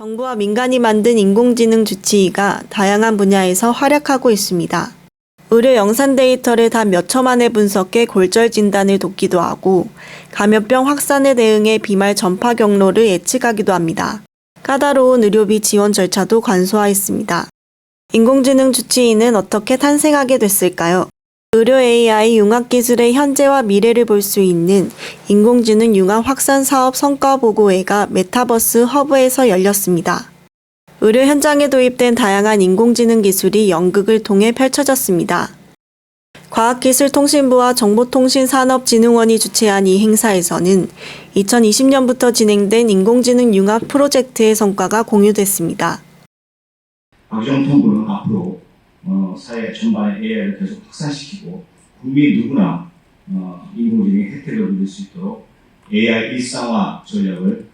정부와 민간이 만든 인공지능 주치의가 다양한 분야에서 활약하고 있습니다. 의료 영상 데이터를 단 몇 초 만에 분석해 골절 진단을 돕기도 하고 감염병 확산에 대응해 비말 전파 경로를 예측하기도 합니다. 까다로운 의료비 지원 절차도 간소화했습니다. 인공지능 주치의는 어떻게 탄생하게 됐을까요? 의료 AI 융합 기술의 현재와 미래를 볼 수 있는 인공지능 융합 확산 사업 성과 보고회가 메타버스 허브에서 열렸습니다. 의료 현장에 도입된 다양한 인공지능 기술이 연극을 통해 펼쳐졌습니다. 과학기술통신부와 정보통신산업진흥원이 주최한 이 행사에서는 2020년부터 진행된 인공지능 융합 프로젝트의 성과가 공유됐습니다. 박정통부는 앞으로 어, 사회 전반에 AI를 계속 확산시키고 국민 누구나 어, 인공지능의 혜택을 누릴 수 있도록 AI 일상화 전략을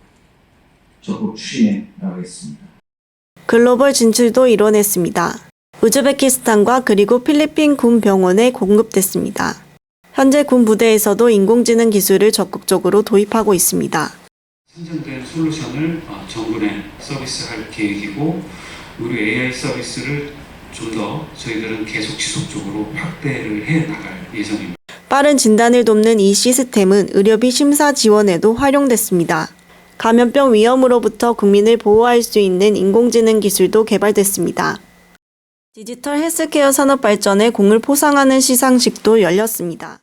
적극 추진해 나가겠습니다. 글로벌 진출도 이뤄냈습니다. 우즈베키스탄과 그리고 필리핀 군 병원에 공급됐습니다. 현재 군 부대에서도 인공지능 기술을 적극적으로 도입하고 있습니다. 생성된 솔루션을 어, 정부 내 서비스할 계획이고 우리 AI 서비스를 좀 더 저희들은 계속 지속적으로 확대를 해 나갈 예정입니다. 빠른 진단을 돕는 이 시스템은 의료비 심사 지원에도 활용됐습니다. 감염병 위험으로부터 국민을 보호할 수 있는 인공지능 기술도 개발됐습니다. 디지털 헬스케어 산업 발전에 공을 포상하는 시상식도 열렸습니다.